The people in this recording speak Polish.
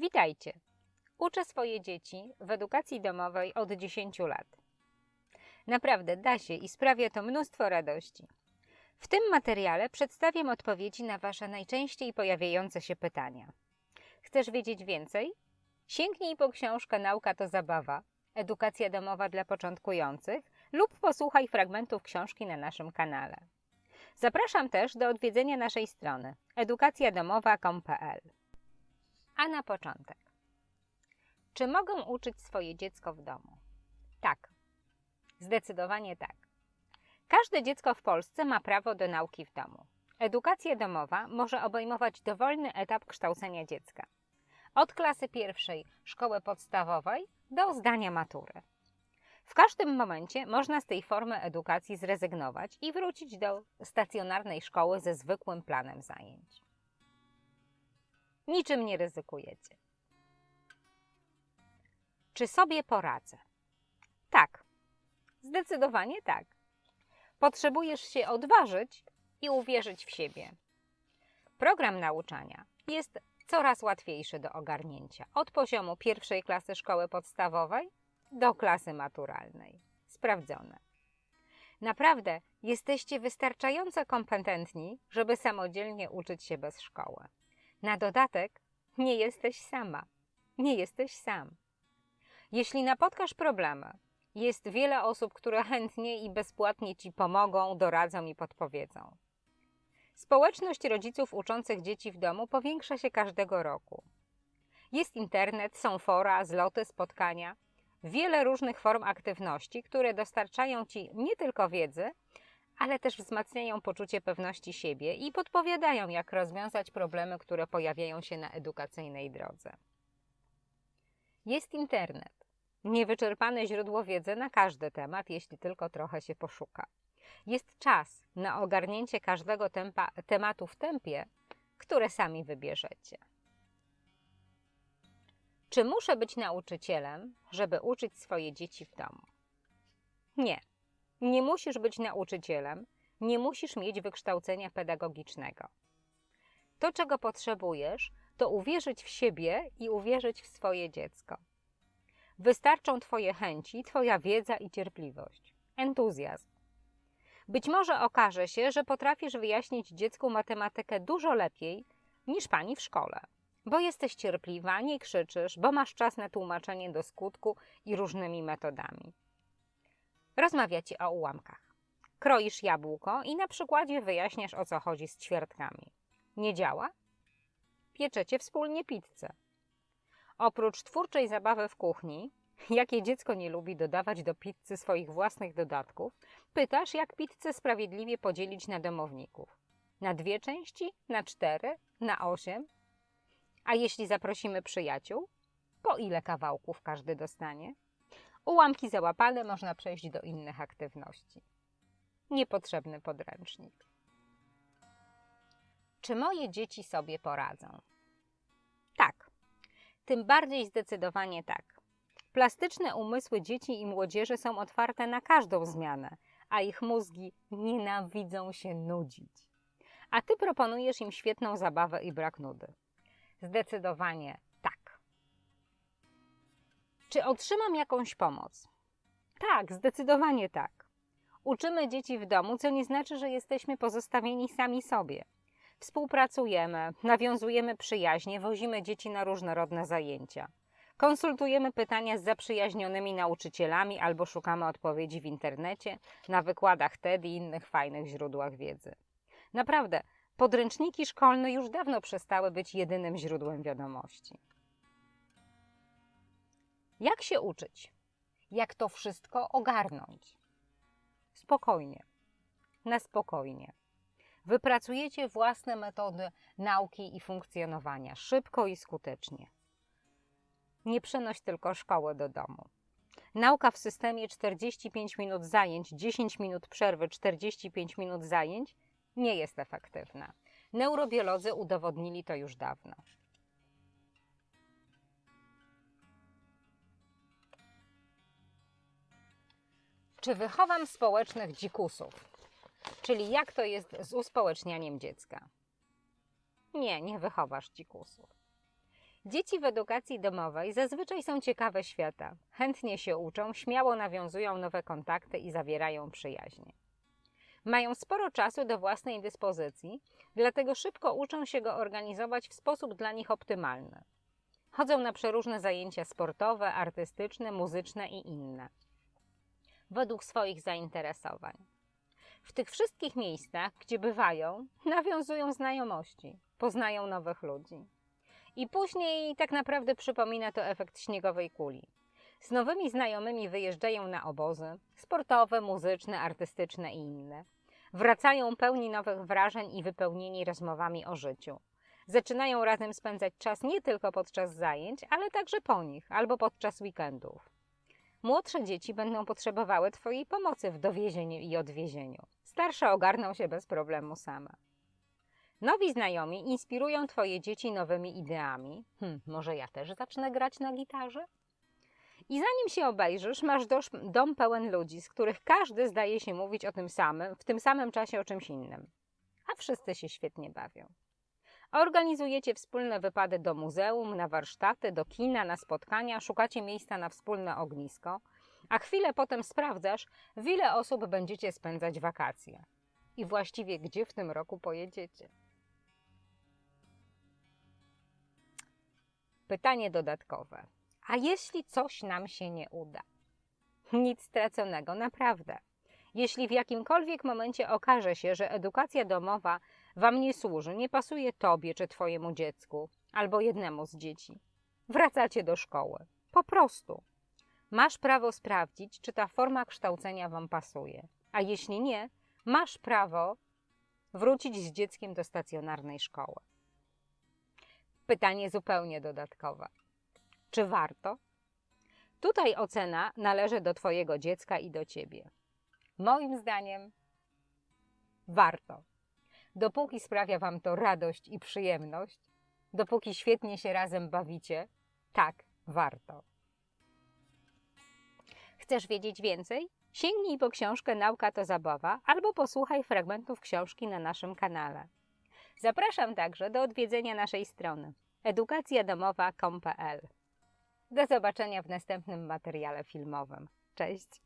Witajcie! Uczę swoje dzieci w edukacji domowej od 10 lat. Naprawdę da się i sprawia to mnóstwo radości. W tym materiale przedstawiam odpowiedzi na Wasze najczęściej pojawiające się pytania. Chcesz wiedzieć więcej? Sięgnij po książkę Nauka to zabawa, edukacja domowa dla początkujących lub posłuchaj fragmentów książki na naszym kanale. Zapraszam też do odwiedzenia naszej strony edukacjadomowa.com.pl. A na początek. Czy mogę uczyć swoje dziecko w domu? Tak. Zdecydowanie tak. Każde dziecko w Polsce ma prawo do nauki w domu. Edukacja domowa może obejmować dowolny etap kształcenia dziecka. Od klasy pierwszej szkoły podstawowej do zdania matury. W każdym momencie można z tej formy edukacji zrezygnować i wrócić do stacjonarnej szkoły ze zwykłym planem zajęć. Niczym nie ryzykujecie. Czy sobie poradzę? Tak. Zdecydowanie tak. Potrzebujesz się odważyć i uwierzyć w siebie. Program nauczania jest coraz łatwiejszy do ogarnięcia od poziomu pierwszej klasy szkoły podstawowej do klasy maturalnej. Sprawdzone. Naprawdę jesteście wystarczająco kompetentni, żeby samodzielnie uczyć się bez szkoły. Na dodatek nie jesteś sama. Nie jesteś sam. Jeśli napotkasz problemy, jest wiele osób, które chętnie i bezpłatnie Ci pomogą, doradzą i podpowiedzą. Społeczność rodziców uczących dzieci w domu powiększa się każdego roku. Jest internet, są fora, zloty, spotkania, wiele różnych form aktywności, które dostarczają Ci nie tylko wiedzy, ale też wzmacniają poczucie pewności siebie i podpowiadają, jak rozwiązać problemy, które pojawiają się na edukacyjnej drodze. Jest internet. Niewyczerpane źródło wiedzy na każdy temat, jeśli tylko trochę się poszuka. Jest czas na ogarnięcie każdego tempa, tematu w tempie, które sami wybierzecie. Czy muszę być nauczycielem, żeby uczyć swoje dzieci w domu? Nie. Nie musisz być nauczycielem, nie musisz mieć wykształcenia pedagogicznego. To, czego potrzebujesz, to uwierzyć w siebie i uwierzyć w swoje dziecko. Wystarczą Twoje chęci, Twoja wiedza i cierpliwość, entuzjazm. Być może okaże się, że potrafisz wyjaśnić dziecku matematykę dużo lepiej niż pani w szkole, bo jesteś cierpliwa, nie krzyczysz, bo masz czas na tłumaczenie do skutku i różnymi metodami. Rozmawiacie o ułamkach. Kroisz jabłko i na przykładzie wyjaśniasz o co chodzi z ćwiartkami. Nie działa? Pieczecie wspólnie pizzę. Oprócz twórczej zabawy w kuchni, jakie dziecko nie lubi dodawać do pizzy swoich własnych dodatków, pytasz, jak pizzę sprawiedliwie podzielić na domowników. Na dwie części, na cztery, na osiem? A jeśli zaprosimy przyjaciół, po ile kawałków każdy dostanie? Ułamki załapane, można przejść do innych aktywności. Niepotrzebny podręcznik. Czy moje dzieci sobie poradzą? Tak. Tym bardziej zdecydowanie tak. Plastyczne umysły dzieci i młodzieży są otwarte na każdą zmianę, a ich mózgi nienawidzą się nudzić. A ty proponujesz im świetną zabawę i brak nudy. Zdecydowanie. Czy otrzymam jakąś pomoc? Tak, zdecydowanie tak. Uczymy dzieci w domu, co nie znaczy, że jesteśmy pozostawieni sami sobie. Współpracujemy, nawiązujemy przyjaźnie, wozimy dzieci na różnorodne zajęcia. Konsultujemy pytania z zaprzyjaźnionymi nauczycielami albo szukamy odpowiedzi w internecie, na wykładach TED i innych fajnych źródłach wiedzy. Naprawdę, podręczniki szkolne już dawno przestały być jedynym źródłem wiadomości. Jak się uczyć? Jak to wszystko ogarnąć? Spokojnie, na spokojnie. Wypracujecie własne metody nauki i funkcjonowania szybko i skutecznie. Nie przenoś tylko szkoły do domu. Nauka w systemie 45 minut zajęć, 10 minut przerwy, 45 minut zajęć nie jest efektywna. Neurobiolodzy udowodnili to już dawno. Czy wychowam społecznych dzikusów? Czyli jak to jest z uspołecznianiem dziecka? Nie, nie wychowasz dzikusów. Dzieci w edukacji domowej zazwyczaj są ciekawe świata. Chętnie się uczą, śmiało nawiązują nowe kontakty i zawierają przyjaźnie. Mają sporo czasu do własnej dyspozycji, dlatego szybko uczą się go organizować w sposób dla nich optymalny. Chodzą na przeróżne zajęcia sportowe, artystyczne, muzyczne i inne, według swoich zainteresowań. W tych wszystkich miejscach, gdzie bywają, nawiązują znajomości, poznają nowych ludzi. I później tak naprawdę przypomina to efekt śniegowej kuli. Z nowymi znajomymi wyjeżdżają na obozy sportowe, muzyczne, artystyczne i inne. Wracają pełni nowych wrażeń i wypełnieni rozmowami o życiu. Zaczynają razem spędzać czas nie tylko podczas zajęć, ale także po nich albo podczas weekendów. Młodsze dzieci będą potrzebowały Twojej pomocy w dowiezieniu i odwiezieniu. Starsze ogarną się bez problemu same. Nowi znajomi inspirują Twoje dzieci nowymi ideami. Hm, może ja też zacznę grać na gitarze? I zanim się obejrzysz, masz dom pełen ludzi, z których każdy zdaje się mówić o tym samym, w tym samym czasie o czymś innym. A wszyscy się świetnie bawią. Organizujecie wspólne wypady do muzeum, na warsztaty, do kina, na spotkania, szukacie miejsca na wspólne ognisko, a chwilę potem sprawdzasz, w ile osób będziecie spędzać wakacje. I właściwie gdzie w tym roku pojedziecie. Pytanie dodatkowe. A jeśli coś nam się nie uda? Nic straconego, naprawdę. Jeśli w jakimkolwiek momencie okaże się, że edukacja domowa Wam nie służy, nie pasuje Tobie czy Twojemu dziecku, albo jednemu z dzieci, wracacie do szkoły. Po prostu. Masz prawo sprawdzić, czy ta forma kształcenia Wam pasuje. A jeśli nie, masz prawo wrócić z dzieckiem do stacjonarnej szkoły. Pytanie zupełnie dodatkowe. Czy warto? Tutaj ocena należy do Twojego dziecka i do Ciebie. Moim zdaniem warto. Dopóki sprawia Wam to radość i przyjemność, dopóki świetnie się razem bawicie, tak, warto. Chcesz wiedzieć więcej? Sięgnij po książkę Nauka to zabawa albo posłuchaj fragmentów książki na naszym kanale. Zapraszam także do odwiedzenia naszej strony edukacjadomowa.com.pl. Do zobaczenia w następnym materiale filmowym. Cześć!